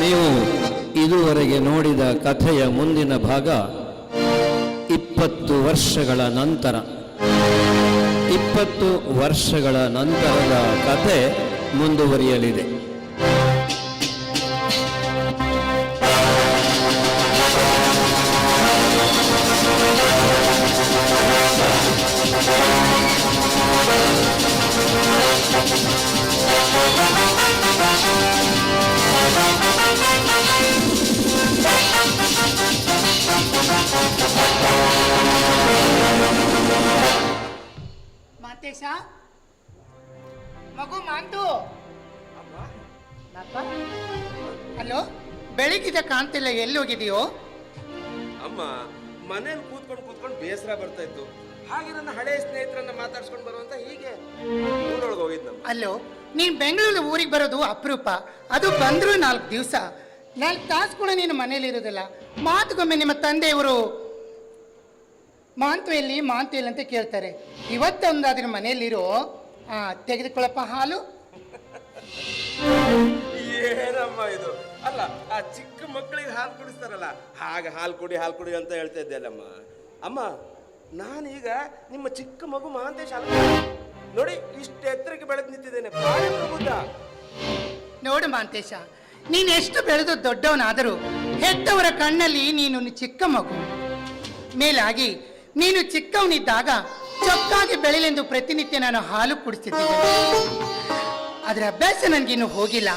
ನೀವು ಇದುವರೆಗೆ ನೋಡಿದ ಕಥೆಯ ಮುಂದಿನ ಭಾಗ ಇಪ್ಪತ್ತು ವರ್ಷಗಳ ನಂತರ. ಇಪ್ಪತ್ತು ವರ್ಷಗಳ ನಂತರದ ಕಥೆ ಮುಂದುವರಿಯಲಿದೆ. ಮಾತೇಶ? ಮಗು ಮಾಂತು? ಹಲೋ? ಬೆಳಿಗ್ಗೆ ಕಾಣ್ತಿಲ್ಲ ಎಲ್ಲಿ ಹೋಗಿದೆಯೋ? ಅಮ್ಮ ಮನೇಲಿ ಕೂತ್ಕೊಂಡು ಕೂತ್ಕೊಂಡು ಬೇಸರ ಬರ್ತಾ ಇತ್ತು. ಹಾಗೆ ನನ್ನ ಹಳೆ ಸ್ನೇಹಿತರನ್ನ ಮಾತಾಡ್ಸ್ಕೊಂಡು ಬರುವಂತ ಹೀಗೆ ಊರೊಳಗೆ ಹೋಗಿದ್ನಮ್ಮ ಅಲ್ಲೋ ನೀನ್ ಬೆಂಗಳೂರು ಊರಿಗೆ ಬರೋದು ಅಪರೂಪ. ಅದು ಬಂದ್ರು ನಾಲ್ಕು ದಿವಸ. ನಾಲ್ಕು ತಾಸು ಕೂಡ ನೀನು ಮನೇಲಿ ಇರೋದಿಲ್ಲ. ಮಾತುಗೊಮ್ಮೆ ನಿಮ್ಮ ತಂದೆಯವರು ಮಾಂತ್ವ ಎಲ್ಲಿ ಮಾಂತು ಎಲ್ಲಿ ಅಂತ ಕೇಳ್ತಾರೆ. ಇವತ್ತೊಂದಾದ್ರೆ ಮನೆಯಲ್ಲಿರೋ ಆ ತೆಗೆದುಕೊಳ್ಳಪ್ಪ ಹಾಲು. ಏನಮ್ಮ ಇದು? ಅಲ್ಲ ಆ ಚಿಕ್ಕ ಮಕ್ಕಳಿಗೆ ಹಾಲು ಕುಡಿಸ್ತಾರಲ್ಲ ಹಾಗೆ ಹಾಲು ಕುಡಿ ಹಾಲು ಕುಡಿ ಅಂತ ಹೇಳ್ತಾ ಇದ್ದೆಲ್ಲಮ್ಮ ಅಮ್ಮ ನಾನೀಗ ನಿಮ್ಮ ಚಿಕ್ಕ ಮಗು ಮಹಾಂತೇಶ ಅಲ್ಲ ನೋಡಿ, ಇಷ್ಟು ಎತ್ತರಕ್ಕೆ ಬೆಳೆದು ನಿಂತಿದ್ದೇನೆ. ನೋಡು ಮಾಂತೇಶ, ನೀನು ಎಷ್ಟು ಬೆಳೆದು ದೊಡ್ಡವನಾದರೂ ಹೆತ್ತವರ ಕಣ್ಣಲ್ಲಿ ನೀನು ಚಿಕ್ಕ ಮಗು. ಮೇಲಾಗಿ, ನೀನು ಚಿಕ್ಕವನಿದ್ದಾಗ ಚೊಕ್ಕಾಗಿ ಬೆಳಿಲೆಂದು ಪ್ರತಿನಿತ್ಯ ನಾನು ಹಾಲು ಕುಡಿಸ್ತಿದ್ದೆ. ಅದರ ಅಭ್ಯಾಸ ನನಗಿನ್ನು ಹೋಗಿಲ್ಲ.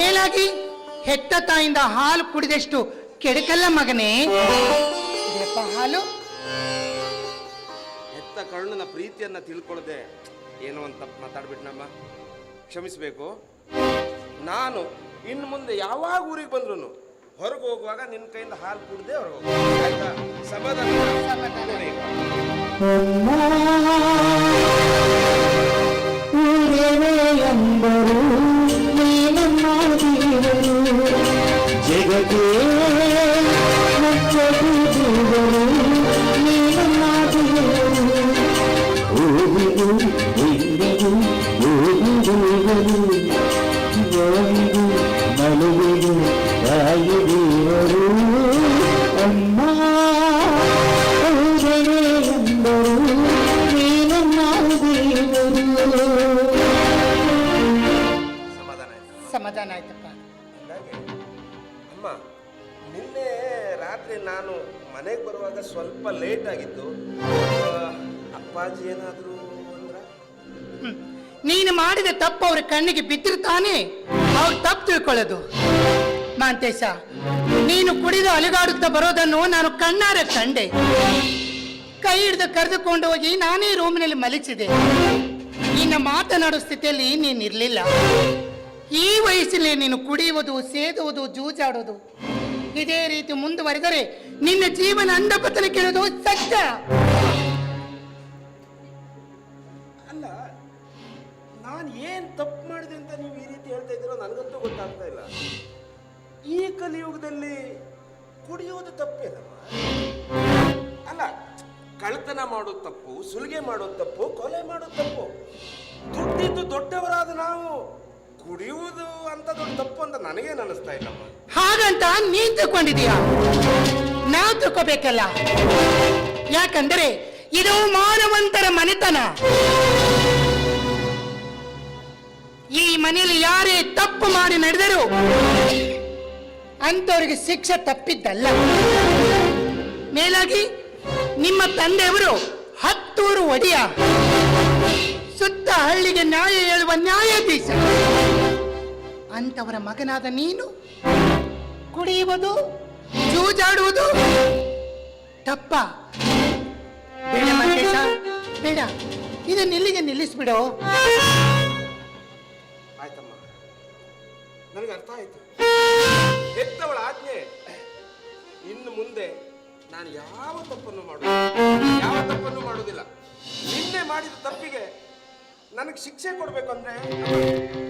ಮೇಲಾಗಿ, ಹೆತ್ತ ತಾಯಿಂದ ಹಾಲು ಕುಡಿದಷ್ಟು ಕೆಡಕಲ್ಲ ಮಗನೇ. ಹಾಲು? ಕರ್ಣನ ಪ್ರೀತಿಯನ್ನ ತಿಳ್ಕೊಳ್ಳದೆ ಏನೋ ಅಂತ ಮಾತಾಡ್ಬಿಟ್ನಮ್ಮ. ಕ್ಷಮಿಸಬೇಕು. ನಾನು ಇನ್ನು ಮುಂದೆ ಯಾವಾಗ ಊರಿಗೆ ಬಂದ್ರು ಹೊರಗೆ ಹೋಗುವಾಗ ನಿನ್ನ ಕೈಯಿಂದ ಹಾಲು ಕುಡ್ದೆ ಹೊರಗೆ ಆಯ್ತಾ? ಅಮ್ಮ, ನಿನ್ನೆ ರಾತ್ರಿ ನಾನು ಮನೆಗೆ ಬರುವಾಗ ಸ್ವಲ್ಪ ಲೇಟ್ ಆಗಿತ್ತು. ಅಪ್ಪಾಜಿ ಏನಾದರೂ ನೀನು ಮಾಡಿದ ತಪ್ಪು ಅವ್ರ ಕಣ್ಣಿಗೆ ಬಿದ್ದಿರ್ತಾನೆ ಅವ್ರು ತಪ್ಪು ತಿಳ್ಕೊಳ್ಳೋದು. ಮಾಂತೇಶ, ನೀನು ಕುಡಿದು ಅಲುಗಾಡುತ್ತಾ ಬರೋದನ್ನು ನಾನು ಕಣ್ಣಾರೆ ಕಂಡೆ. ಕೈ ಹಿಡಿದು ಕರೆದುಕೊಂಡು ಹೋಗಿ ನಾನೇ ರೂಮಿನಲ್ಲಿ ಮಲಗಿಸಿದೆ ನಿನ್ನ ಮಾತನಾಡೋ ಸ್ಥಿತಿಯಲ್ಲಿ ನೀನು ಇರಲಿಲ್ಲ. ಈ ವಯಸ್ಸಲ್ಲಿ ನೀನು ಕುಡಿಯುವುದು, ಸೇದುವುದು ಜೂಜಾಡೋದು ಇದೇ ರೀತಿ ಮುಂದುವರೆದರೆ ನಿನ್ನ ಜೀವನ ಅಂಧಪತನ ಕೇಳೋದು ಸತ್ಯ. ಅಲ್ಲ, ನಾನು ಏನು ತಪ್ಪು ಮಾಡಿದೆ ಅಂತ ನೀವು ಈ ರೀತಿ ಹೇಳ್ತಾ ಇದ್ದೀರೋ ನನಗಂತೂ ಗೊತ್ತಾಗ್ತಾ ಇಲ್ಲ. ಈ ಕಲಿಯುಗದಲ್ಲಿ ಕುಡಿಯೋದು ತಪ್ಪೇನಮ್ಮ? ಅಲ್ಲ ಕಳ್ತನ ಮಾಡೋದು ತಪ್ಪು, ಸುಲಿಗೆ ಮಾಡೋದು ತಪ್ಪು, ಕೊಲೆ ಮಾಡೋದು ತಪ್ಪು. ದುಡ್ಡಿದ್ದು ದೊಡ್ಡವರಾದ ನಾವು ಕುಡಿಯುವುದು ಅಂತ ದೊಡ್ಡ ತಪ್ಪು ಅಂತ ನನಗೇನು ಅನಿಸ್ತಾ ಇಲ್ಲ ಹಾಗಂತ ನೀನ್ ತಿಳ್ಕೊಂಡಿದೀಯ ನಾವು ತಿಳ್ಕೋಬೇಕಲ್ಲ. ಯಾಕಂದ್ರೆ ಇದು ಮಾನವಂತರ ಮನೆತನ. ಈ ಮನೆಯಲ್ಲಿ ಯಾರೇ ತಪ್ಪು ಮಾಡಿ ನಡೆದರು ಅಂತವರಿಗೆ ಶಿಕ್ಷೆ ತಪ್ಪಿದ್ದಲ್ಲ. ಮೇಲಾಗಿ ನಿಮ್ಮ ತಂದೆಯವರು ಹತ್ತೂರು ಒಡೆಯ ಸುತ್ತ ಹಳ್ಳಿಗೆ ನ್ಯಾಯ ಹೇಳುವ ನ್ಯಾಯಾಧೀಶ. ಅಂತವರ ಮಗನಾದ ನೀನು ಕುಡಿಯುವುದು, ಜೂಜಾಡುವುದು. ತಪ್ಪ ಬೇಡ ಮಂಜೇಶ, ಬೇಡ. ಇದನ್ನ ಇಲ್ಲಿಗೆ ನಿಲ್ಲಿಸ್ಬಿಡು. ಆಯ್ತಮ್ಮ. ನನಗೆ ಅರ್ಥ ಆಯ್ತು. ಹೆತ್ತವಳ ಆಜ್ಞೆ. ಇನ್ನು ಮುಂದೆ ನಾನು ಯಾವ ತಪ್ಪನ್ನು ಮಾಡುವುದಿಲ್ಲ. ಯಾವ ತಪ್ಪನ್ನು ಮಾಡುವುದಿಲ್ಲ. ನಿನ್ನೆ ಮಾಡಿದ ತಪ್ಪಿಗೆ ನನಗೆ ಶಿಕ್ಷೆ ಕೊಡ್ಬೇಕು ಅಂದ್ರೆ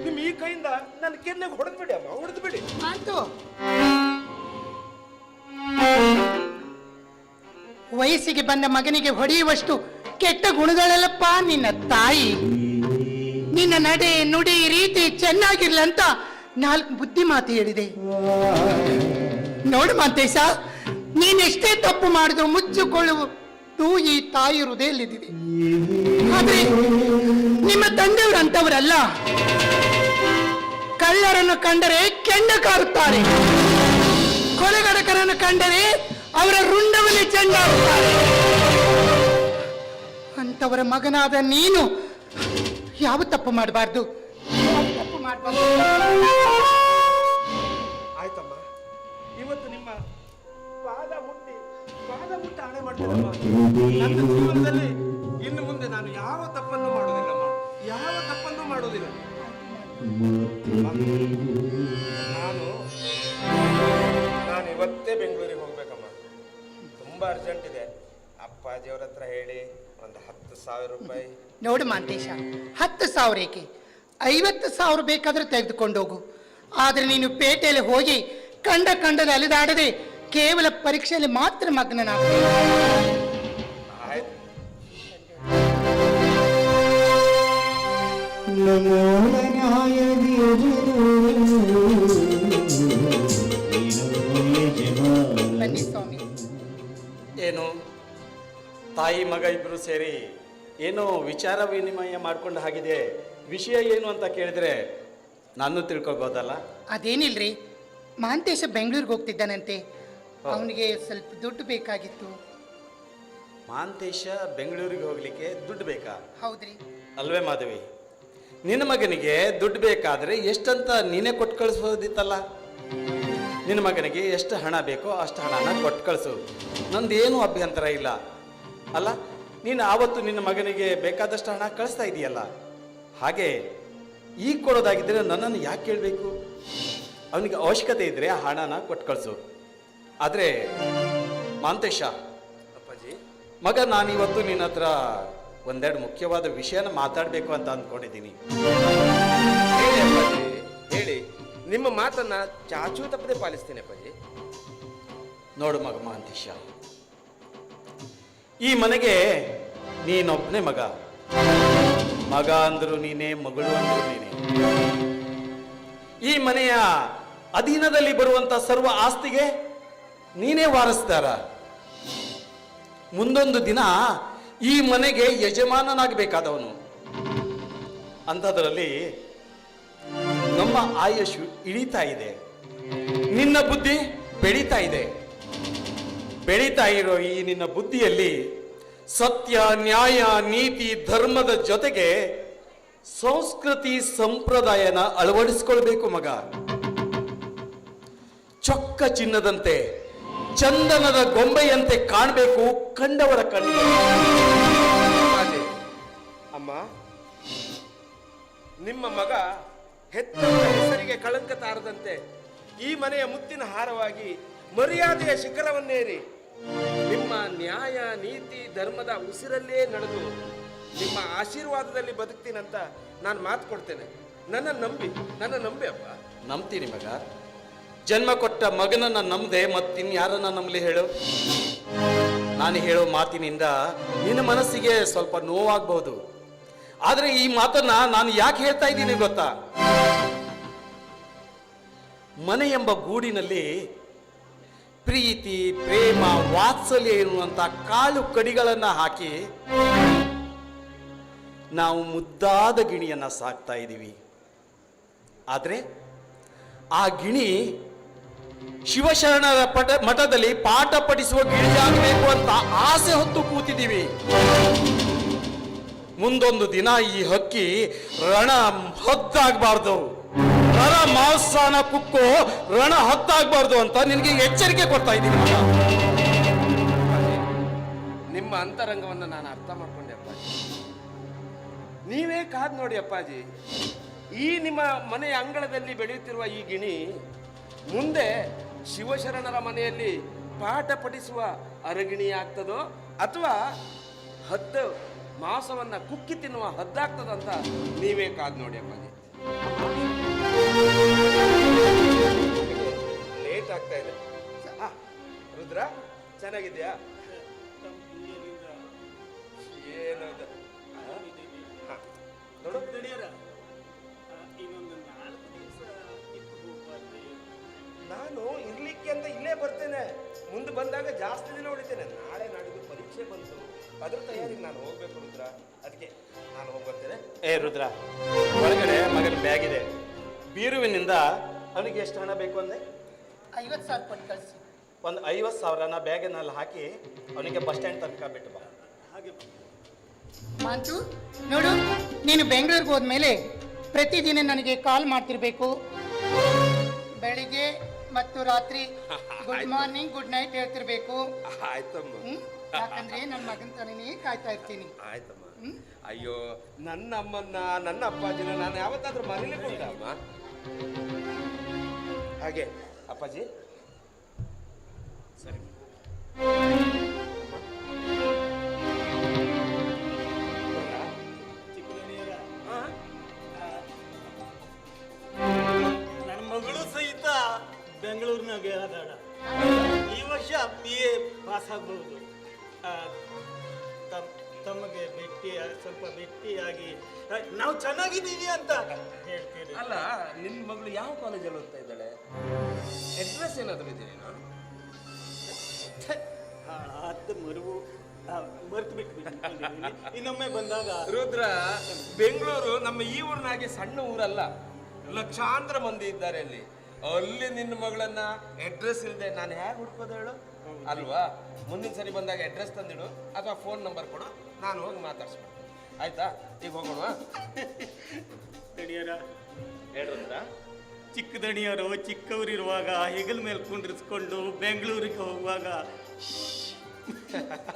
ನಿಮ್ ಈ ಕೈಯಿಂದ ನನ್ನ ಕೆನ್ನೆಗೆ ಹೊಡೆದ್ಬಿಡಿ ಅಮ್ಮ ಹೊಡೆದ್ಬಿಡಿ ಆಯ್ತು ವಯಸ್ಸಿಗೆ ಬಂದ ಮಗನಿಗೆ ಹೊಡೆಯುವಷ್ಟು ಕೆಟ್ಟ ಗುಣಗಳಲ್ಲಪ್ಪ ನಿನ್ನ ತಾಯಿ. ನಿನ್ನ ನಡೆ, ನುಡಿ ರೀತಿ ಚೆನ್ನಾಗಿರ್ಲಂತ ನಾಲ್ಕು ಬುದ್ಧಿ ಮಾತು ಹೇಳಿದೆ. ನೋಡು ಮಾತೇಶ ನೀನೆಷ್ಟೇ ತಪ್ಪು ಮಾಡಿದ್ರು ಮುಚ್ಚಿಕೊಳ್ಳುವುದು ಈ ತಾಯಿ ಹೃದಯಲ್ಲಿದೆ ಆದ್ರೆ ನಿಮ್ಮ ತಂದೆಯವರು ಅಂತವರಲ್ಲ. ಕಳ್ಳರನ್ನು ಕಂಡರೆ ಕೆಂಡ ಕಾರುತ್ತಾರೆ. ಕೊಲೆಗಡಕರನ್ನು ಕಂಡರೆ ಅವರ ರುಂಡವನ್ನೇ ಚೆಂಡ ಅಂತವರ ಮಗನಾದ ನೀನು ಯಾವ ತಪ್ಪು ಮಾಡಬಾರ್ದು? ತಪ್ಪು ಮಾಡಬಾರ್ದು? ಆಯ್ತಮ್ಮ, ಇವತ್ತು ನಿಮ್ಮ ಪಾದ ಮುಟ್ಟಿ ಪಾದ ಮುಟ್ಟಿ ಹಣೆ ಮಾಡ್ತೀನಮ್ಮ ಇನ್ನು ಮುಂದೆ ನಾನು ಯಾವ ತಪ್ಪನ್ನು ಮಾಡುವುದಿಲ್ಲ ಯಾವ ತಪ್ಪನ್ನು ಮಾಡೋದಿಲ್ಲ ನಾನು ನಾನು ಇವತ್ತೇ ಬೆಂಗಳೂರಿಗೆ ಹೋಗ್ಬೇಕಮ್ಮ. ತುಂಬಾ ಅರ್ಜೆಂಟ್ ಇದೆ. ಅಪ್ಪಾಜಿಯವ್ರ ಹತ್ರ ಹೇಳಿ ಒಂದು ಹತ್ತು ಸಾವಿರ ರೂಪಾಯಿ. ನೋಡು ಮಾಂತೇಶ ಹತ್ತು ಸಾವಿರ ಏಕೆ? ಐವತ್ತು ಸಾವಿರ ಬೇಕಾದ್ರೆ ತೆಗೆದುಕೊಂಡು ಹೋಗು. ಆದ್ರೆ ನೀನು ಪೇಟೆಯಲ್ಲಿ ಹೋಗಿ ಕಂಡ ಕಂಡಲ್ಲಿ ಅಲಿದಾಡದೆ ಕೇವಲ ಪರೀಕ್ಷೆಯಲ್ಲಿ ಮಾತ್ರ ಮಗ್ನನಾಗ ಆಯ್ತು ನಾಯ ಬನ್ನಿ ಸ್ವಾಮಿ. ಏನು? ತಾಯಿ ಮಗ ಇಬ್ಬರು ಸೇರಿ ಏನೋ ವಿಚಾರ ವಿನಿಮಯ ಮಾಡ್ಕೊಂಡು ಹಾಗಿದೆ. ವಿಷಯ ಏನು ಅಂತ ಕೇಳಿದ್ರೆ ನಾನು ತಿಳ್ಕೊಬೋದಲ್ಲ? ಅದೇನಿಲ್ರಿ ಮಾಂತೇಶ ಬೆಂಗಳೂರಿಗೆ ಹೋಗ್ತಿದ್ದಾನಂತೆ. ಅವನಿಗೆ ಸ್ವಲ್ಪ ದುಡ್ಡು ಬೇಕಾಗಿತ್ತು. ಮಾಂತೇಶ ಬೆಂಗಳೂರಿಗೆ ಹೋಗ್ಲಿಕ್ಕೆ ದುಡ್ಡು ಬೇಕಾ? ಹೌದ್ರಿ. ಅಲ್ವೇ ಮಾಧವಿ ನಿನ್ನ ಮಗನಿಗೆ ದುಡ್ಡು ಬೇಕಾದ್ರೆ ಎಷ್ಟಂತ ನೀನೇ ಕೊಟ್ಟು ಕಳಿಸೋದಿತ್ತಲ್ಲ ನಿನ್ನ ಮಗನಿಗೆ ಎಷ್ಟು ಹಣ ಬೇಕೋ ಅಷ್ಟು ಹಣನ ಕೊಟ್ಟು ಕಳಿಸು. ನಂದೇನು ಅಭ್ಯಂತರ ಇಲ್ಲ. ಅಲ್ಲ ನೀನು ಆವತ್ತು ನಿನ್ನ ಮಗನಿಗೆ ಬೇಕಾದಷ್ಟು ಹಣ ಕಳಿಸ್ತಾ ಇದೆಯಲ್ಲ? ಹಾಗೆ ಈಗ ಕೊಡೋದಾಗಿದ್ದರೆ ನನ್ನನ್ನು ಯಾಕೆ ಕೇಳಬೇಕು? ಅವನಿಗೆ ಅವಶ್ಯಕತೆ ಇದ್ದರೆ ಆ ಹಣನ ಕೊಟ್ಟು ಕಳಿಸು. ಆದರೆ ಮಾಂತೇಶ ಅಪ್ಪಾಜಿ. ಮಗ ನಾನಿವತ್ತು ನಿನ್ನ ಹತ್ರ ಒಂದೆರಡು ಮುಖ್ಯವಾದ ವಿಷಯನ ಮಾತಾಡಬೇಕು ಅಂತ ಅಂದ್ಕೊಂಡಿದ್ದೀನಿ. ಹೇಳಿ ಅಪ್ಪಾಜಿ ಹೇಳಿ. ನಿಮ್ಮ ಮಾತನ್ನ ಚಾಚೂ ತಪ್ಪದೆ ಪಾಲಿಸ್ತೇನೆ ಅಪ್ಪಾಜಿ. ನೋಡು ಮಗ ಮಾಂತೇಶ ಈ ಮನೆಗೆ ನೀನೊಬ್ಬನೇ ಮಗ. ಮಗ ಅಂದ್ರು ನೀನೇ ಮಗಳು ಅಂದ್ರು ನೀನೇ. ಈ ಮನೆಯ ಅಧೀನದಲ್ಲಿ ಬರುವಂತ ಸರ್ವ ಆಸ್ತಿಗೆ ನೀನೇ ವಾರಸ್ದಾರ. ಮುಂದೊಂದು ದಿನ ಈ ಮನೆಗೆ ಯಜಮಾನನಾಗಬೇಕಾದವನು. ಅಂಥದ್ರಲ್ಲಿ ನಮ್ಮ ಆಯಸ್ಸು ಇಳಿತಾ ಇದೆ. ನಿನ್ನ ಬುದ್ಧಿ ಬೆಳೀತಾ ಇದೆ. ಬೆಳೀತಾ ಇರೋ ಈ ನಿನ್ನ ಬುದ್ಧಿಯಲ್ಲಿ ಸತ್ಯ, ನ್ಯಾಯ, ನೀತಿ, ಧರ್ಮದ ಜೊತೆಗೆ ಸಂಸ್ಕೃತಿ ಸಂಪ್ರದಾಯನ ಅಳವಡಿಸ್ಕೊಳ್ಬೇಕು ಮಗ. ಚೊಕ್ಕ ಚಿನ್ನದಂತೆ ಚಂದನದ ಗೊಂಬೆಯಂತೆ ಕಾಣಬೇಕು ಕಂಡವರ ಕಣ್ಣು. ಅಮ್ಮ, ನಿಮ್ಮ ಮಗ ಹೆತ್ತವರ ಹೆಸರಿಗೆ ಕಳಂಕ ತಾರದಂತೆ ಈ ಮನೆಯ ಮುತ್ತಿನ ಹಾರವಾಗಿ ಮರ್ಯಾದೆಯ ಶಿಖರವನ್ನೇರಿ. ನಿಮ್ಮ ನ್ಯಾಯ, ನೀತಿ, ಧರ್ಮದ ಉಸಿರಲ್ಲೇ ನಡೆದು ನಿಮ್ಮ ಆಶೀರ್ವಾದದಲ್ಲಿ ಬದುಕ್ತೀನಂತ ನಾನು ಮಾತು ಕೊಡ್ತೇನೆ. ನನ್ನ ನಂಬಿ ನನ್ನ ನಂಬಿ ಅಪ್ಪ. ನಂಬ್ತೀನಿ ಮಗ. ಜನ್ಮ ಕೊಟ್ಟ ಮಗನನ್ನ ನಂಬದೆ ಮತ್ತಿನ್ಯಾರನ್ನ ನಂಬಲಿ ಹೇಳು? ನಾನು ಹೇಳೋ ಮಾತಿನಿಂದ ನಿನ್ನ ಮನಸ್ಸಿಗೆ ಸ್ವಲ್ಪ ನೋವಾಗಬಹುದು. ಆದರೆ ಈ ಮಾತನ್ನ ನಾನು ಯಾಕೆ ಹೇಳ್ತಾ ಇದ್ದೀನಿ ಗೊತ್ತಾ? ಮನೆ ಎಂಬ ಗೂಡಿನಲ್ಲಿ ಪ್ರೀತಿ, ಪ್ರೇಮ, ವಾತ್ಸಲ್ಯ ಇರುವಂತ ಕಾಲು ಕಡಿಗಳನ್ನ ಹಾಕಿ ನಾವು ಮುದ್ದಾದ ಗಿಣಿಯನ್ನ ಸಾಕ್ತಾ ಇದ್ದೀವಿ ಆದರೆ ಆ ಗಿಣಿ ಶಿವಶರಣರ ಮಠದಲ್ಲಿ ಪಾಠ ಪಠಿಸುವ ಗಿಳಿಯಾಗಬೇಕು ಅಂತ ಆಸೆ ಹೊತ್ತು ಕೂತಿದ್ದೀವಿ. ಮುಂದೊಂದು ದಿನ ಈ ಹಕ್ಕಿ ರಣ ಹೊತ್ತಾಗಬಾರ್ದು ರಣ ಮಾಸಾನ ಕುಕ್ಕು ರಣ ಹೊತ್ತಾಗಬಾರ್ದು ಅಂತ ನಿನಗೆ ಎಚ್ಚರಿಕೆ ಕೊಡ್ತಾ ಇದ್ದೀನಿ ನಿಮ್ಮ ಅಂತರಂಗವನ್ನು ನಾನು ಅರ್ಥ ಮಾಡ್ಕೊಂಡೆ ಅಪ್ಪಾಜಿ. ನೀವೇ ಕಾದ್ ನೋಡಿ ಅಪ್ಪಾಜಿ. ಈ ನಿಮ್ಮ ಮನೆಯ ಅಂಗಳದಲ್ಲಿ ಬೆಳೆಯುತ್ತಿರುವ ಈ ಗಿಣಿ ಮುಂದೆ ಶಿವಶರಣರ ಮನೆಯಲ್ಲಿ ಪಾಠ ಪಠಿಸುವ ಅರಗಿಣಿ ಆಗ್ತದೋ ಅಥವಾ ಹದ್ದು ಮಾಂಸವನ್ನು ಕುಕ್ಕಿ ತಿನ್ನುವ ಹದ್ದಾಗ್ತದಂತ ನೀವೇ ಕಾದ್ ನೋಡಿ ಅಪ್ಪಾಜಿ. ಲೇಟ್ ಆಗ್ತಾ ಇದೆ. ರುದ್ರ ಚೆನ್ನಾಗಿದ್ಯಾ? ಏನು. ನೋಡು. ನಾನು ಇರ್ಲಿಕ್ಕೆ ಅಂತ ಇಲ್ಲೇ ಬರ್ತೇನೆ. ಮುಂದೆ ಬಂದಾಗ ಜಾಸ್ತಿ ದಿನ ಉಳಿತೇನೆ. ನಾಳೆ ನಾಡಿದ್ದು ಪರೀಕ್ಷೆ ಬಂತು. ಅದ್ರ ತಯಾರಿಗೆ ನಾನು ಹೋಗ್ಬೇಕು ರುದ್ರ? ಅದಕ್ಕೆ ನಾನು ಹೋಗ್ಬರ್ತೇನೆ ಏ ರುದ್ರ ಒಳಗಡೆ ಮಗನ ಬ್ಯಾಗ್ ಇದೆ. ಬೀರುವಿನಿಂದ ಅವನಿಗೆ ಎಷ್ಟು ಹಣ ಬೇಕು ಅಂದೆ? ಐವತ್ತು ಸಾವಿರ ಕೊಟ್ಟು ಕಳಿಸಿ. ಒಂದು ಐವತ್ತು ಸಾವಿರನ ಬ್ಯಾಗಿನಲ್ಲಿ ಹಾಕಿ ಅವನಿಗೆ ಬಸ್ ಸ್ಟ್ಯಾಂಡ್ ತನಕ ಬಿಟ್ಟು ಬಾ. ಹಾಗೆ ಮಾಂತು ನೋಡು ನೀನು ಬೆಂಗಳೂರಿಗೆ ಹೋದ್ಮೇಲೆ ಪ್ರತಿದಿನ ನನಗೆ ಕಾಲ್ ಮಾಡ್ತಿರ್ಬೇಕು. ಬೆಳಿಗ್ಗೆ ಮತ್ತು ರಾತ್ರಿ ಗುಡ್ ಮಾರ್ನಿಂಗ್ ಗುಡ್ ನೈಟ್ ಹೇಳ್ತಿರ್ಬೇಕು. ಆಯ್ತಮ್ಮ. ಹ್ಮ್? ಯಾಕಂದ್ರೆ ನನ್ನ ಮಗನ ತನೇ ಕಾಯ್ತಾ ಇರ್ತೀನಿ. ಆಯ್ತಮ್ಮ? ಅಯ್ಯೋ ನನ್ನ ಅಮ್ಮನ್ನ ನನ್ನ ಅಪ್ಪಾಜಿನ ನಾನು ಯಾವತ್ತಾದ್ರೂ ಮನೇಲಿ ಅಮ್ಮ? ಹಾಗೆ ಅಪ್ಪಾಜಿ. ಸರಿ. ಬೆಂಗಳೂರಿನಾಗೆ ಆದಾಡ ಈ ವರ್ಷ ಬಿ ಎ ಪಾಸ್ ಆಗ್ಬಹುದು ತಮಗೆ ಭೇಟಿ ಸ್ವಲ್ಪ ಭೇಟಿಯಾಗಿ ನಾವು ಚೆನ್ನಾಗಿದ್ದೀವಿ ಅಂತ ಹೇಳ್ತೀರಿ. ಅಲ್ಲ ನಿನ್ನ ಮಗಳು ಯಾವ ಕಾಲೇಜಲ್ಲಿ ಓದ್ತಾ ಇದ್ದಾಳೆ? ಅಡ್ರೆಸ್ ಏನಾದರೂ ಇದ್ದೀನಿ ನಾನು ಅದು ಮರುವು ಮರ್ತು ಬಿಟ್ಟು ಇನ್ನೊಮ್ಮೆ ಬಂದಾಗ ರುದ್ರ ಬೆಂಗಳೂರು ನಮ್ಮ ಈ ಊರಿನಾಗೆ ಸಣ್ಣ ಊರಲ್ಲ. ಲಕ್ಷಾಂತರ ಮಂದಿ ಇದ್ದಾರೆ ಅಲ್ಲಿ. ಅಲ್ಲಿ ನಿನ್ನ ಮಗಳನ್ನ ಅಡ್ರೆಸ್ ಇಲ್ಲದೆ ನಾನು ಹೇಗೆ ಹುಡ್ಕೋದು ಹೇಳು? ಅಲ್ವಾ? ಮುಂದಿನ ಸರಿ ಬಂದಾಗ ಅಡ್ರೆಸ್ ತಂದಿಡು ಅಥವಾ ಫೋನ್ ನಂಬರ್ ಕೊಡು ನಾನು ಹೋಗಿ ಮಾತಾಡ್ಸ್ಬಿಡ್ತೀನಿ. ಆಯ್ತಾ? ಈಗ ಹೋಗೋಣ. ದಣಿಯರ. ಹೇಳ್ರಂದ್ರ? ಚಿಕ್ಕ ದಣಿಯರು ಚಿಕ್ಕವರಿರುವಾಗ ಹೆಗಲ ಮೇಲೆ ಕುಂಡ್ರಿಸ್ಕೊಂಡು ಬೆಂಗಳೂರಿಗೆ ಹೋಗುವಾಗ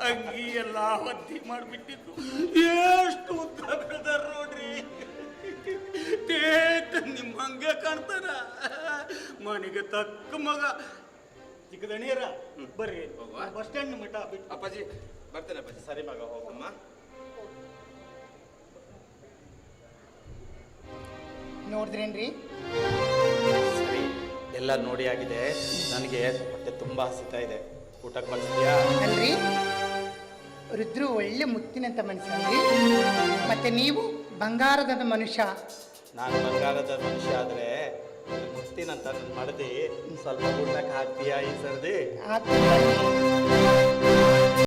ಅಂಗಿ ಎಲ್ಲ ಒದ್ದಿ ಮಾಡಿಬಿಟ್ಟಿದ್ದು. ಎಷ್ಟು ಉದ್ದ ಬೆಳೆದಾರ ನೋಡ್ರಿ ಟೇಟ್ ನಿಮ್ಮ ಹಂಗೆ ಕಾಣ್ತಾರ. ಮನೆಗೆ ತಕ್ಕ ಮಗ. ಚಿಕ್ಕದಣಿಯರ ಬರ್ರಿ. ಹೋಗುವ? ಬಸ್ ಸ್ಟ್ಯಾಂಡ್ ಮಠ ಬಿಟ್ಟು ಅಪ್ಪಾಜಿ ಬರ್ತೇನೆ ಅಪ್ಪಾಜಿ. ಸರಿ ಮಗ ಹೋಗಮ್ಮ ನೋಡಿದ್ರೇನ್ರಿ? ಸರಿ ಎಲ್ಲ ನೋಡಿ ಆಗಿದೆ. ನನಗೆ ಹೊಟ್ಟೆ ತುಂಬ ಹಸಿತಾ ಇದೆ. ಊಟಕ್ಕೆ ಬರ್ತೀಯಾ ಅಲ್ರಿ? ರುದ್ರು ಒಳ್ಳೆ ಮುತ್ತಿನಂತ ಮನುಷ್ಯ ಮತ್ತೆ ನೀವು ಬಂಗಾರದ ಮನುಷ್ಯ. ನಾನು ಬಂಗಾರದ ಮನುಷ್ಯ ಆದರೆ ಮುತ್ತಿನಂತ ನನ್ನ ಮಡದಿ ಸ್ವಲ್ಪ ಊಟಕ್ಕೆ ಹಾಕ್ತೀಯಾ ಈ ಸರ್ದಿ.